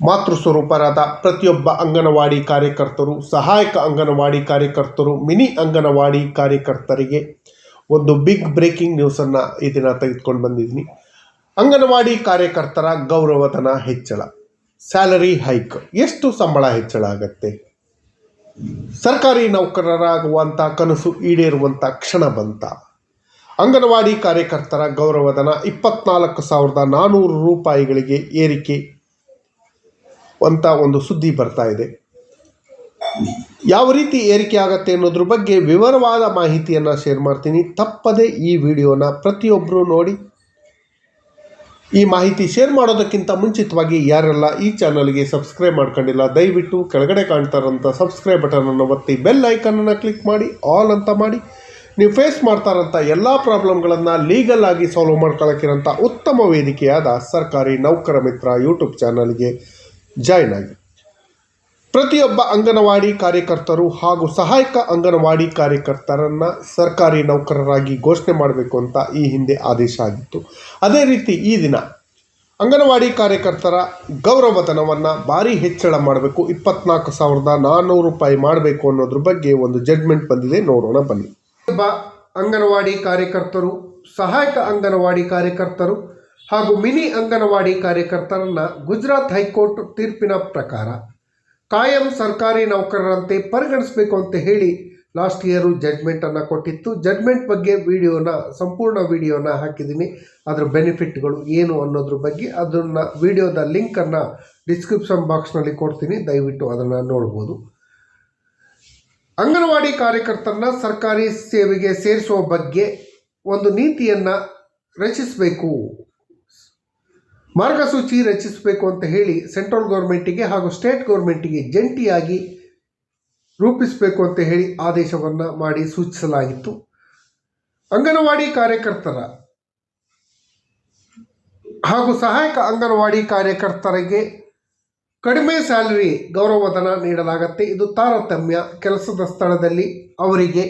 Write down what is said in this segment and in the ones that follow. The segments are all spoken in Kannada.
ಮಾತೃ ಸ್ವರೂಪರಾದ ಪ್ರತಿಯೊಬ್ಬ ಅಂಗನವಾಡಿ ಕಾರ್ಯಕರ್ತರು, ಸಹಾಯಕ ಅಂಗನವಾಡಿ ಕಾರ್ಯಕರ್ತರು, ಮಿನಿ ಅಂಗನವಾಡಿ ಕಾರ್ಯಕರ್ತರಿಗೆ ಒಂದು ಬಿಗ್ ಬ್ರೇಕಿಂಗ್ ನ್ಯೂಸನ್ನು ಈ ದಿನ ತೆಗೆದುಕೊಂಡು ಬಂದಿದ್ದೀನಿ. ಅಂಗನವಾಡಿ ಕಾರ್ಯಕರ್ತರ ಗೌರವಧನ ಹೆಚ್ಚಳ ಸ್ಯಾಲರಿ ಹೈಕ್ ಎಷ್ಟು ಸಂಬಳ ಹೆಚ್ಚಳ ಆಗತ್ತೆ? ಸರ್ಕಾರಿ ನೌಕರರಾಗುವಂಥ ಕನಸು ಈಡೇರುವಂಥ ಕ್ಷಣ ಬಂತ. ಅಂಗನವಾಡಿ ಕಾರ್ಯಕರ್ತರ ಗೌರವಧನ ಇಪ್ಪತ್ನಾಲ್ಕು ಸಾವಿರದ ನಾನ್ನೂರು ರೂಪಾಯಿಗಳಿಗೆ ಏರಿಕೆ ಅಂತ ಒಂದು ಸುದ್ದಿ ಬರ್ತಾ ಇದೆ. ಯಾವ ರೀತಿ ಏರಿಕೆ ಆಗತ್ತೆ ಅನ್ನೋದ್ರ ಬಗ್ಗೆ ವಿವರವಾದ ಮಾಹಿತಿಯನ್ನು ಶೇರ್ ಮಾಡ್ತೀನಿ. ತಪ್ಪದೆ ಈ ವಿಡಿಯೋನ ಪ್ರತಿಯೊಬ್ಬರು ನೋಡಿ. ಈ ಮಾಹಿತಿ ಶೇರ್ ಮಾಡೋದಕ್ಕಿಂತ ಮುಂಚಿತವಾಗಿ ಯಾರೆಲ್ಲ ಈ ಚಾನಲ್ಗೆ ಸಬ್ಸ್ಕ್ರೈಬ್ ಮಾಡ್ಕೊಂಡಿಲ್ಲ, ದಯವಿಟ್ಟು ಕೆಳಗಡೆ ಕಾಣ್ತಾರಂಥ ಸಬ್ಸ್ಕ್ರೈಬ್ ಬಟನನ್ನು ಒತ್ತಿ ಬೆಲ್ ಐಕನನ್ನು ಕ್ಲಿಕ್ ಮಾಡಿ ಆಲ್ ಅಂತ ಮಾಡಿ. ನೀವು ಫೇಸ್ ಮಾಡ್ತಾರಂಥ ಎಲ್ಲ ಪ್ರಾಬ್ಲಮ್ಗಳನ್ನು ಲೀಗಲ್ ಆಗಿ ಸಾಲ್ವ್ ಮಾಡ್ಕೊಳ್ಳೋಕ್ಕಿರೋಂಥ ಉತ್ತಮ ವೇದಿಕೆಯಾದ ಸರ್ಕಾರಿ ನೌಕರ ಮಿತ್ರ ಯೂಟ್ಯೂಬ್ ಚಾನಲ್ಗೆ ಜಾಯ್ನ್ ಆಗಿ. ಪ್ರತಿಯೊಬ್ಬ ಅಂಗನವಾಡಿ ಕಾರ್ಯಕರ್ತರು ಹಾಗೂ ಸಹಾಯಕ ಅಂಗನವಾಡಿ ಕಾರ್ಯಕರ್ತರನ್ನು ಸರ್ಕಾರಿ ನೌಕರರಾಗಿ ಘೋಷಣೆ ಮಾಡಬೇಕು ಅಂತ ಈ ಹಿಂದೆ ಆದೇಶ ಆಗಿತ್ತು. ಅದೇ ರೀತಿ ಈ ದಿನ ಅಂಗನವಾಡಿ ಕಾರ್ಯಕರ್ತರ ಗೌರವಧನವನ್ನು ಭಾರಿ ಹೆಚ್ಚಳ ಮಾಡಬೇಕು. ಇಪ್ಪತ್ನಾಲ್ಕು ಸಾವಿರದ ನಾನ್ನೂರು ರೂಪಾಯಿ ಮಾಡಬೇಕು ಅನ್ನೋದ್ರ ಬಗ್ಗೆ ಒಂದು ಜಡ್ಮೆಂಟ್ ಬಂದಿದೆ. ನೋಡೋಣ, ಬನ್ನಿ. ಅಂಗನವಾಡಿ ಕಾರ್ಯಕರ್ತರು, ಸಹಾಯಕ ಅಂಗನವಾಡಿ ಕಾರ್ಯಕರ್ತರು ಹಾಗೂ ಮಿನಿ ಅಂಗನವಾಡಿ ಕಾರ್ಯಕರ್ತರನ್ನು ಗುಜರಾತ್ ಹೈಕೋರ್ಟ್ ತೀರ್ಪಿನ ಪ್ರಕಾರ ಕಾಯಂ ಸರ್ಕಾರಿ ನೌಕರರಂತೆ ಪರಿಗಣಿಸಬೇಕು ಅಂತ ಹೇಳಿ ಲಾಸ್ಟ್ ಇಯರು ಜಡ್ಮೆಂಟನ್ನು ಕೊಟ್ಟಿತ್ತು. ಜಡ್ಮೆಂಟ್ ಬಗ್ಗೆ ವಿಡಿಯೋನ, ಸಂಪೂರ್ಣ ವಿಡಿಯೋನ ಹಾಕಿದ್ದೀನಿ. ಅದರ ಬೆನಿಫಿಟ್ಗಳು ಏನು ಅನ್ನೋದ್ರ ಬಗ್ಗೆ ಅದನ್ನು ವಿಡಿಯೋದ ಲಿಂಕನ್ನು ಡಿಸ್ಕ್ರಿಪ್ಷನ್ ಬಾಕ್ಸ್ನಲ್ಲಿ ಕೊಡ್ತೀನಿ. ದಯವಿಟ್ಟು ಅದನ್ನು ನೋಡ್ಬೋದು. ಅಂಗನವಾಡಿ ಕಾರ್ಯಕರ್ತರನ್ನ ಸರ್ಕಾರಿ ಸೇವೆಗೆ ಸೇರಿಸುವ ಬಗ್ಗೆ ಒಂದು ನೀತಿಯನ್ನು ರಚಿಸಬೇಕು. ಮಾರ್ಗಸೂಚಿ ರಚಿಸಬೇಕು ಅಂತ ಹೇಳಿ ಸೆಂಟ್ರಲ್ ಗೌರ್ಮೆಂಟಿಗೆ ಹಾಗೂ ಸ್ಟೇಟ್ ಗೌರ್ಮೆಂಟಿಗೆ ಜಂಟಿಯಾಗಿ ರೂಪಿಸಬೇಕು ಅಂತ ಹೇಳಿ ಆದೇಶವನ್ನು ಮಾಡಿ ಸೂಚಿಸಲಾಗಿತ್ತು. ಅಂಗನವಾಡಿ ಕಾರ್ಯಕರ್ತರ ಹಾಗೂ ಸಹಾಯಕ ಅಂಗನವಾಡಿ ಕಾರ್ಯಕರ್ತರಿಗೆ ಕಡಿಮೆ ಸ್ಯಾಲರಿ ಗೌರವಧನ ನೀಡಲಾಗತ್ತೆ. ಇದು ತಾರತಮ್ಯ ಕೆಲಸದ ಸ್ಥಳದಲ್ಲಿ ಅವರಿಗೆ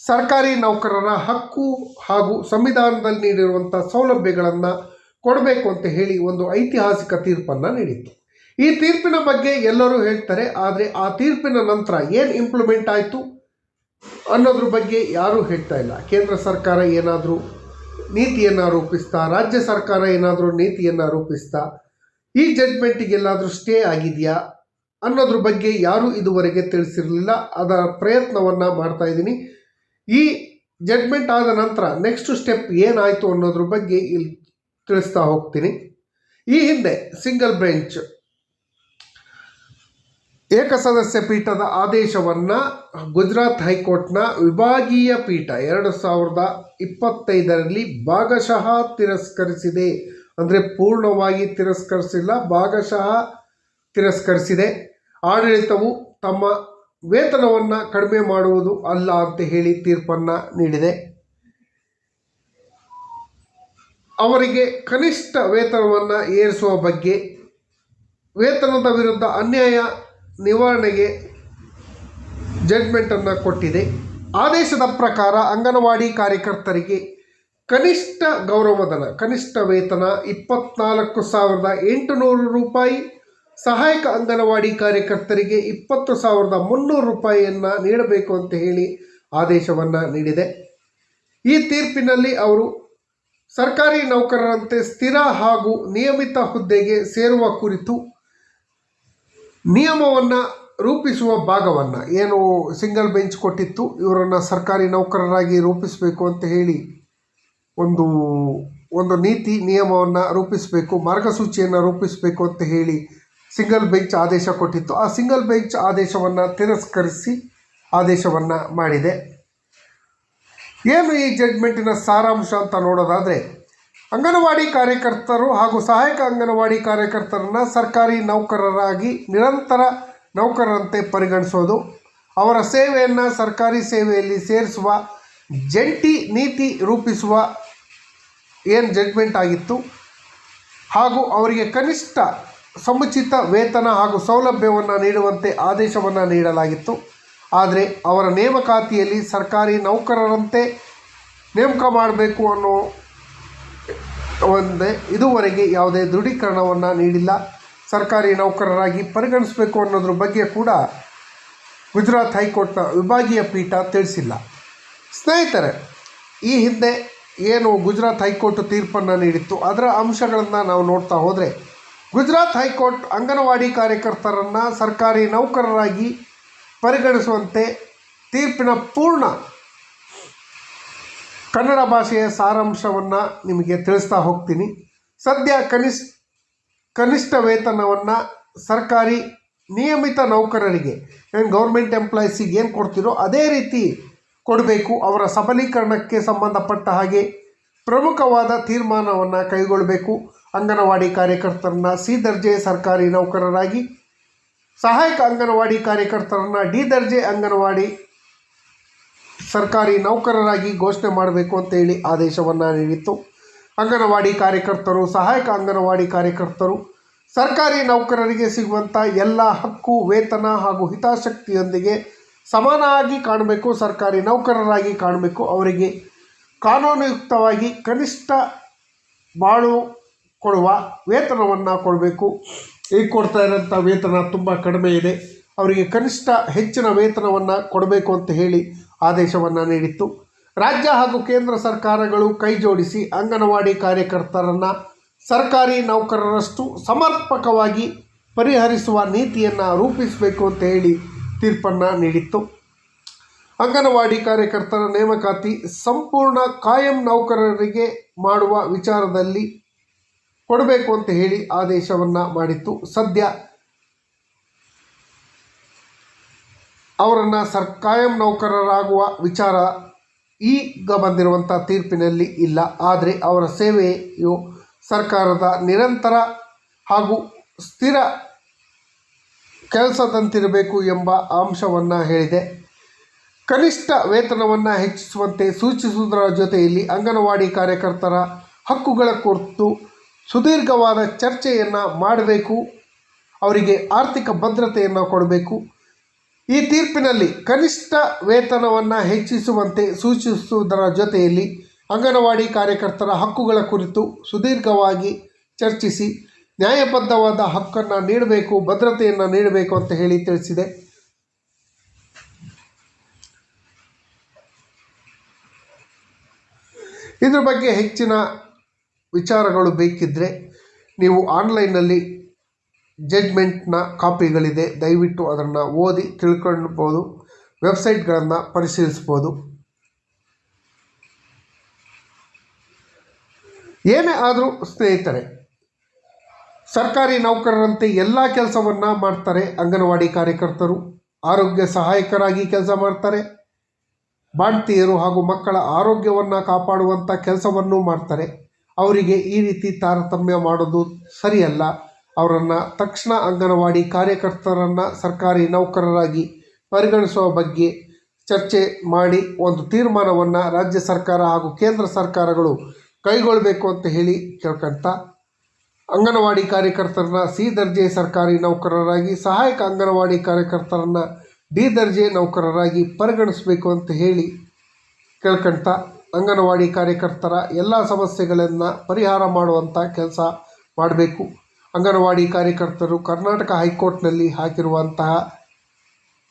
ಸರ್ಕಾರಿ ನೌಕರರ ಹಕ್ಕು ಹಾಗೂ ಸಂವಿಧಾನದಲ್ಲಿ ನೀಡಿರುವಂಥ ಸೌಲಭ್ಯಗಳನ್ನು ಕೊಡಬೇಕು ಅಂತ ಹೇಳಿ ಒಂದು ಐತಿಹಾಸಿಕ ತೀರ್ಪನ್ನು ನೀಡಿತ್ತು. ಈ ತೀರ್ಪಿನ ಬಗ್ಗೆ ಎಲ್ಲರೂ ಹೇಳ್ತಾರೆ, ಆದರೆ ಆ ತೀರ್ಪಿನ ನಂತರ ಏನು ಇಂಪ್ಲಿಮೆಂಟ್ ಆಯಿತು ಅನ್ನೋದ್ರ ಬಗ್ಗೆ ಯಾರೂ ಹೇಳ್ತಾ ಇಲ್ಲ. ಕೇಂದ್ರ ಸರ್ಕಾರ ಏನಾದರೂ ನೀತಿಯನ್ನು ರೂಪಿಸ್ತಾ, ರಾಜ್ಯ ಸರ್ಕಾರ ಏನಾದರೂ ನೀತಿಯನ್ನು ರೂಪಿಸ್ತಾ, ಈ ಜಡ್ಮೆಂಟಿಗೆಲ್ಲಾದರೂ ಸ್ಟೇ ಆಗಿದೆಯಾ ಅನ್ನೋದ್ರ ಬಗ್ಗೆ ಯಾರೂ ಇದುವರೆಗೆ ತಿಳಿಸಿರಲಿಲ್ಲ. ಅದರ ಪ್ರಯತ್ನವನ್ನು ಮಾಡ್ತಾ ಇದ್ದೀನಿ. ಈ ಜಡ್ಮೆಂಟ್ ಆದ ನಂತರ ನೆಕ್ಸ್ಟ್ ಸ್ಟೆಪ್ ಏನಾಯಿತು ಅನ್ನೋದ್ರ ಬಗ್ಗೆ ಇಲ್ಲಿ ತಿಳಿಸ್ತಾ ಹೋಗ್ತೀನಿ. ಈ ಹಿಂದೆ ಸಿಂಗಲ್ ಬೆಂಚ್ ಏಕಸದಸ್ಯ ಪೀಠದ ಆದೇಶವನ್ನು ಗುಜರಾತ್ ಹೈಕೋರ್ಟ್ನ ವಿಭಾಗೀಯ ಪೀಠ ಎರಡು ಸಾವಿರದ ಇಪ್ಪತ್ತೈದರಲ್ಲಿ ಭಾಗಶಃ ತಿರಸ್ಕರಿಸಿದೆ. ಅಂದರೆ ಪೂರ್ಣವಾಗಿ ತಿರಸ್ಕರಿಸಿಲ್ಲ, ಭಾಗಶಃ ತಿರಸ್ಕರಿಸಿದೆ. ಆಡಳಿತವು ತಮ್ಮ ವೇತನವನ್ನು ಕಡಿಮೆ ಮಾಡುವುದು ಅಲ್ಲ ಅಂತ ಹೇಳಿ ತೀರ್ಪನ್ನು ನೀಡಿದೆ. ಅವರಿಗೆ ಕನಿಷ್ಠ ವೇತನವನ್ನು ಏರಿಸುವ ಬಗ್ಗೆ ವೇತನದ ವಿರುದ್ಧ ಅನ್ಯಾಯ ನಿವಾರಣೆಗೆ ಜಡ್ಮೆಂಟನ್ನು ಕೊಟ್ಟಿದೆ. ಆದೇಶದ ಪ್ರಕಾರ ಅಂಗನವಾಡಿ ಕಾರ್ಯಕರ್ತರಿಗೆ ಕನಿಷ್ಠ ಗೌರವಧನ ಕನಿಷ್ಠ ವೇತನ ಇಪ್ಪತ್ನಾಲ್ಕು ಸಾವಿರದ ಎಂಟುನೂರು ರೂಪಾಯಿ, ಸಹಾಯಕ ಅಂಗನವಾಡಿ ಕಾರ್ಯಕರ್ತರಿಗೆ ಇಪ್ಪತ್ತು ಸಾವಿರದ ಮುನ್ನೂರು ರೂಪಾಯಿಯನ್ನು ನೀಡಬೇಕು ಅಂತ ಹೇಳಿ ಆದೇಶವನ್ನು ನೀಡಿದೆ. ಈ ತೀರ್ಪಿನಲ್ಲಿ ಅವರು ಸರ್ಕಾರಿ ನೌಕರರಂತೆ ಸ್ಥಿರ ಹಾಗೂ ನಿಯಮಿತ ಹುದ್ದೆಗೆ ಸೇರುವ ಕುರಿತು ನಿಯಮವನ್ನು ರೂಪಿಸುವ ಭಾಗವನ್ನು. ಏನು ಸಿಂಗಲ್ ಬೆಂಚ್ ಕೊಟ್ಟಿತ್ತು, ಇವರನ್ನು ಸರ್ಕಾರಿ ನೌಕರರಾಗಿ ರೂಪಿಸಬೇಕು ಅಂತ ಹೇಳಿ ಒಂದು ಒಂದು ನೀತಿ, ನಿಯಮವನ್ನು ರೂಪಿಸಬೇಕು, ಮಾರ್ಗಸೂಚಿಯನ್ನು ರೂಪಿಸಬೇಕು ಅಂತ ಹೇಳಿ ಸಿಂಗಲ್ ಬೆಂಚ್ ಆದೇಶ ಕೊಟ್ಟಿತ್ತು. ಆ ಸಿಂಗಲ್ ಬೆಂಚ್ ಆದೇಶವನ್ನು ತಿರಸ್ಕರಿಸಿ ಆದೇಶವನ್ನು ಮಾಡಿದೆ. ಏನು ಈ ಜಡ್ಜ್ಮೆಂಟಿನ ಸಾರಾಂಶ ಅಂತ ನೋಡೋದಾದರೆ ಅಂಗನವಾಡಿ ಕಾರ್ಯಕರ್ತರು ಹಾಗೂ ಸಹಾಯಕ ಅಂಗನವಾಡಿ ಕಾರ್ಯಕರ್ತರನ್ನು ಸರ್ಕಾರಿ ನೌಕರರಾಗಿ ನಿರಂತರ ನೌಕರರಂತೆ ಪರಿಗಣಿಸೋದು, ಅವರ ಸೇವೆಯನ್ನು ಸರ್ಕಾರಿ ಸೇವೆಯಲ್ಲಿ ಸೇರಿಸುವ, ಜಂಟಿ ನೀತಿ ರೂಪಿಸುವ ಏನು ಜಡ್ಜ್ಮೆಂಟ್ ಆಗಿತ್ತು, ಹಾಗೂ ಅವರಿಗೆ ಕನಿಷ್ಠ ಸಮುಚಿತ ವೇತನ ಹಾಗೂ ಸೌಲಭ್ಯವನ್ನು ನೀಡುವಂತೆ ಆದೇಶವನ್ನು ನೀಡಲಾಗಿತ್ತು. ಆದರೆ ಅವರ ನೇಮಕಾತಿಯಲ್ಲಿ ಸರ್ಕಾರಿ ನೌಕರರಂತೆ ನೇಮಕ ಮಾಡಬೇಕು ಅನ್ನೋ ಒಂದೇ ಇದುವರೆಗೆ ಯಾವುದೇ ದೃಢೀಕರಣವನ್ನು ನೀಡಿಲ್ಲ. ಸರ್ಕಾರಿ ನೌಕರರಾಗಿ ಪರಿಗಣಿಸಬೇಕು ಅನ್ನೋದ್ರ ಬಗ್ಗೆ ಕೂಡ ಗುಜರಾತ್ ಹೈಕೋರ್ಟ್ನ ವಿಭಾಗೀಯ ಪೀಠ ತಿಳಿಸಿಲ್ಲ. ಸ್ನೇಹಿತರೆ, ಈ ಹಿಂದೆ ಏನು ಗುಜರಾತ್ ಹೈಕೋರ್ಟ್ ತೀರ್ಪನ್ನು ನೀಡಿತ್ತು, ಅದರ ಅಂಶಗಳನ್ನು ನಾವು ನೋಡ್ತಾ ಹೋದರೆ ಗುಜರಾತ್ ಹೈಕೋರ್ಟ್ ಅಂಗನವಾಡಿ ಕಾರ್ಯಕರ್ತರನ್ನು ಸರ್ಕಾರಿ ನೌಕರರಾಗಿ ಪರಿಗಣಿಸುವಂತೆ ತೀರ್ಪಿನ ಪೂರ್ಣ ಕನ್ನಡ ಭಾಷೆಯ ಸಾರಾಂಶವನ್ನು ನಿಮಗೆ ತಿಳಿಸ್ತಾ ಹೋಗ್ತೀನಿ. ಸದ್ಯ ಕನಿಷ್ಠ ಕನಿಷ್ಠ ವೇತನವನ್ನು ಸರ್ಕಾರಿ ನಿಯಮಿತ ನೌಕರರಿಗೆ, ಏನು ಗೌರ್ಮೆಂಟ್ ಎಂಪ್ಲಾಯೀಸಿಗೆ ಏನು ಕೊಡ್ತೀರೋ ಅದೇ ರೀತಿ ಕೊಡಬೇಕು. ಅವರ ಸಬಲೀಕರಣಕ್ಕೆ ಸಂಬಂಧಪಟ್ಟ ಹಾಗೆ ಪ್ರಮುಖವಾದ ತೀರ್ಮಾನವನ್ನು ಕೈಗೊಳ್ಳಬೇಕು ಅಂಗನವಾಡಿ ಕಾರ್ಯಕರ್ತರನ್ನ ಸಿ ದರ್ಜೆ ಸರ್ಕಾರಿ ನೌಕರರಾಗಿ ಸಹಾಯಕ ಅಂಗನವಾಡಿ ಕಾರ್ಯಕರ್ತರನ್ನು ಡಿ ದರ್ಜೆ ಅಂಗನವಾಡಿ ಸರ್ಕಾರಿ ನೌಕರರಾಗಿ ಘೋಷಣೆ ಮಾಡಬೇಕು ಅಂತೇಳಿ ಆದೇಶವನ್ನು ನೀಡಿತ್ತು. ಅಂಗನವಾಡಿ ಕಾರ್ಯಕರ್ತರು, ಸಹಾಯಕ ಅಂಗನವಾಡಿ ಕಾರ್ಯಕರ್ತರು, ಸರ್ಕಾರಿ ನೌಕರರಿಗೆ ಸಿಗುವಂಥ ಎಲ್ಲ ಹಕ್ಕು, ವೇತನ ಹಾಗೂ ಹಿತಾಸಕ್ತಿಯೊಂದಿಗೆ ಸಮಾನವಾಗಿ ಕಾಣಬೇಕು, ಸರ್ಕಾರಿ ನೌಕರರಾಗಿ ಕಾಣಬೇಕು. ಅವರಿಗೆ ಕಾನೂನುಯುಕ್ತವಾಗಿ ಕನಿಷ್ಠ ಬಾಳು ಕೊಡುವ ವೇತನವನ್ನು ಕೊಡಬೇಕು. ಈಗ ಕೊಡ್ತಾ ಇರೋಂಥ ವೇತನ ತುಂಬ ಕಡಿಮೆ ಇದೆ. ಅವರಿಗೆ ಕನಿಷ್ಠ ಹೆಚ್ಚಿನ ವೇತನವನ್ನು ಕೊಡಬೇಕು ಅಂತ ಹೇಳಿ ಆದೇಶವನ್ನು ನೀಡಿತ್ತು. ರಾಜ್ಯ ಹಾಗೂ ಕೇಂದ್ರ ಸರ್ಕಾರಗಳು ಕೈ ಜೋಡಿಸಿ ಅಂಗನವಾಡಿ ಕಾರ್ಯಕರ್ತರನ್ನು ಸರ್ಕಾರಿ ನೌಕರರಷ್ಟು ಸಮರ್ಪಕವಾಗಿ ಪರಿಹರಿಸುವ ನೀತಿಯನ್ನು ರೂಪಿಸಬೇಕು ಅಂತ ಹೇಳಿ ತೀರ್ಪನ್ನು ನೀಡಿತ್ತು. ಅಂಗನವಾಡಿ ಕಾರ್ಯಕರ್ತರ ನೇಮಕಾತಿ ಸಂಪೂರ್ಣ ಕಾಯಂ ನೌಕರರಿಗೆ ಮಾಡುವ ವಿಚಾರದಲ್ಲಿ ಕೊಡಬೇಕು ಅಂತ ಹೇಳಿ ಆದೇಶವನ್ನು ಮಾಡಿತ್ತು. ಸದ್ಯ ಅವರನ್ನು ಸರ್, ಕಾಯಂ ನೌಕರರಾಗುವ ವಿಚಾರ ಈಗ ಬಂದಿರುವಂಥ ತೀರ್ಪಿನಲ್ಲಿ ಇಲ್ಲ. ಆದರೆ ಅವರ ಸೇವೆಯು ಸರ್ಕಾರದ ನಿರಂತರ ಹಾಗೂ ಸ್ಥಿರ ಕೆಲಸದಂತಿರಬೇಕು ಎಂಬ ಅಂಶವನ್ನು ಹೇಳಿದೆ. ಕನಿಷ್ಠ ವೇತನವನ್ನು ಹೆಚ್ಚಿಸುವಂತೆ ಸೂಚಿಸುವುದರ ಜೊತೆಯಲ್ಲಿ ಅಂಗನವಾಡಿ ಕಾರ್ಯಕರ್ತರ ಹಕ್ಕುಗಳ ಕುರಿತು ಸುದೀರ್ಘವಾದ ಚರ್ಚೆಯನ್ನು ಮಾಡಬೇಕು, ಅವರಿಗೆ ಆರ್ಥಿಕ ಭದ್ರತೆಯನ್ನು ಕೊಡಬೇಕು. ಈ ತೀರ್ಪಿನಲ್ಲಿ ಕನಿಷ್ಠ ವೇತನವನ್ನು ಹೆಚ್ಚಿಸುವಂತೆ ಸೂಚಿಸುವುದರ ಜೊತೆಯಲ್ಲಿ ಅಂಗನವಾಡಿ ಕಾರ್ಯಕರ್ತರ ಹಕ್ಕುಗಳ ಕುರಿತು ಸುದೀರ್ಘವಾಗಿ ಚರ್ಚಿಸಿ ನ್ಯಾಯಬದ್ಧವಾದ ಹಕ್ಕನ್ನು ನೀಡಬೇಕು, ಭದ್ರತೆಯನ್ನು ನೀಡಬೇಕು ಅಂತ ಹೇಳಿ ತಿಳಿಸಿದೆ. ಇದ್ರ ಬಗ್ಗೆ ಹೆಚ್ಚಿನ ವಿಚಾರಗಳು ಬೇಕಿದ್ದರೆ ನೀವು ಆನ್ಲೈನಲ್ಲಿ ಜಡ್ಜ್ಮೆಂಟ್ನ ಕಾಪಿಗಳಿದೆ, ದಯವಿಟ್ಟು ಅದನ್ನು ಓದಿ ತಿಳ್ಕೊಳ್ಬೋದು ವೆಬ್ಸೈಟ್ಗಳನ್ನು ಪರಿಶೀಲಿಸ್ಬೋದು ಏನೇ ಆದರೂ ಸ್ನೇಹಿತರೆ, ಸರ್ಕಾರಿ ನೌಕರರಂತೆ ಎಲ್ಲ ಕೆಲಸವನ್ನು ಮಾಡ್ತಾರೆ ಅಂಗನವಾಡಿ ಕಾರ್ಯಕರ್ತರು, ಆರೋಗ್ಯ ಸಹಾಯಕರಾಗಿ ಕೆಲಸ ಮಾಡ್ತಾರೆ, ಬಾಣ್ತಿಯರು ಹಾಗೂ ಮಕ್ಕಳ ಆರೋಗ್ಯವನ್ನು ಕಾಪಾಡುವಂಥ ಕೆಲಸವನ್ನು ಮಾಡ್ತಾರೆ. ಅವರಿಗೆ ಈ ರೀತಿ ತಾರತಮ್ಯ ಮಾಡೋದು ಸರಿಯಲ್ಲ. ಅವರನ್ನು ತಕ್ಷಣ ಅಂಗನವಾಡಿ ಕಾರ್ಯಕರ್ತರನ್ನು ಸರ್ಕಾರಿ ನೌಕರರಾಗಿ ಪರಿಗಣಿಸುವ ಬಗ್ಗೆ ಚರ್ಚೆ ಮಾಡಿ ಒಂದು ತೀರ್ಮಾನವನ್ನು ರಾಜ್ಯ ಸರ್ಕಾರ ಹಾಗೂ ಕೇಂದ್ರ ಸರ್ಕಾರಗಳು ಕೈಗೊಳ್ಳಬೇಕು ಅಂತ ಹೇಳಿ ಕೇಳ್ಕೊಂತ ಅಂಗನವಾಡಿ ಕಾರ್ಯಕರ್ತರನ್ನ ಸಿ ದರ್ಜೆ ಸರ್ಕಾರಿ ನೌಕರರಾಗಿ, ಸಹಾಯಕ ಅಂಗನವಾಡಿ ಕಾರ್ಯಕರ್ತರನ್ನು ಡಿ ದರ್ಜೆ ನೌಕರರಾಗಿ ಪರಿಗಣಿಸಬೇಕು ಅಂತ ಹೇಳಿ ಕೇಳ್ಕೊಂತ ಅಂಗನವಾಡಿ ಕಾರ್ಯಕರ್ತರ ಎಲ್ಲ ಸಮಸ್ಯೆಗಳನ್ನು ಪರಿಹಾರ ಮಾಡುವಂಥ ಕೆಲಸ ಮಾಡಬೇಕು. ಅಂಗನವಾಡಿ ಕಾರ್ಯಕರ್ತರು ಕರ್ನಾಟಕ ಹೈಕೋರ್ಟ್ನಲ್ಲಿ ಹಾಕಿರುವಂತಹ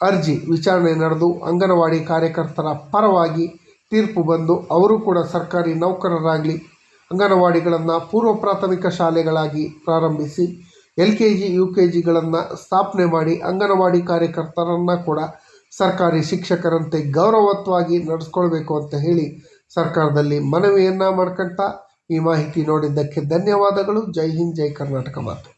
ಅರ್ಜಿ ವಿಚಾರಣೆ ನಡೆದು ಅಂಗನವಾಡಿ ಕಾರ್ಯಕರ್ತರ ಪರವಾಗಿ ತೀರ್ಪು ಬಂದು ಅವರು ಕೂಡ ಸರ್ಕಾರಿ ನೌಕರರಾಗಲಿ ಅಂಗನವಾಡಿಗಳನ್ನು ಪೂರ್ವ ಪ್ರಾಥಮಿಕ ಶಾಲೆಗಳಾಗಿ ಪ್ರಾರಂಭಿಸಿ L K G U K ಜಿಗಳನ್ನು ಸ್ಥಾಪನೆ ಮಾಡಿ ಅಂಗನವಾಡಿ ಕಾರ್ಯಕರ್ತರನ್ನು ಕೂಡ ಸರ್ಕಾರಿ ಶಿಕ್ಷಕರಂತೆ ಗೌರವತ್ವಾಗಿ ನಡೆಸ್ಕೊಳ್ಬೇಕು ಅಂತ ಹೇಳಿ ಸರ್ಕಾರದಲ್ಲಿ ಮನವಿಯನ್ನು ಮಾಡ್ಕೊಂತ ಈ ಮಾಹಿತಿ ನೋಡಿದ್ದಕ್ಕೆ ಧನ್ಯವಾದಗಳು. ಜೈ ಹಿಂದ್ ಜೈ ಕರ್ನಾಟಕ ಮಾತು.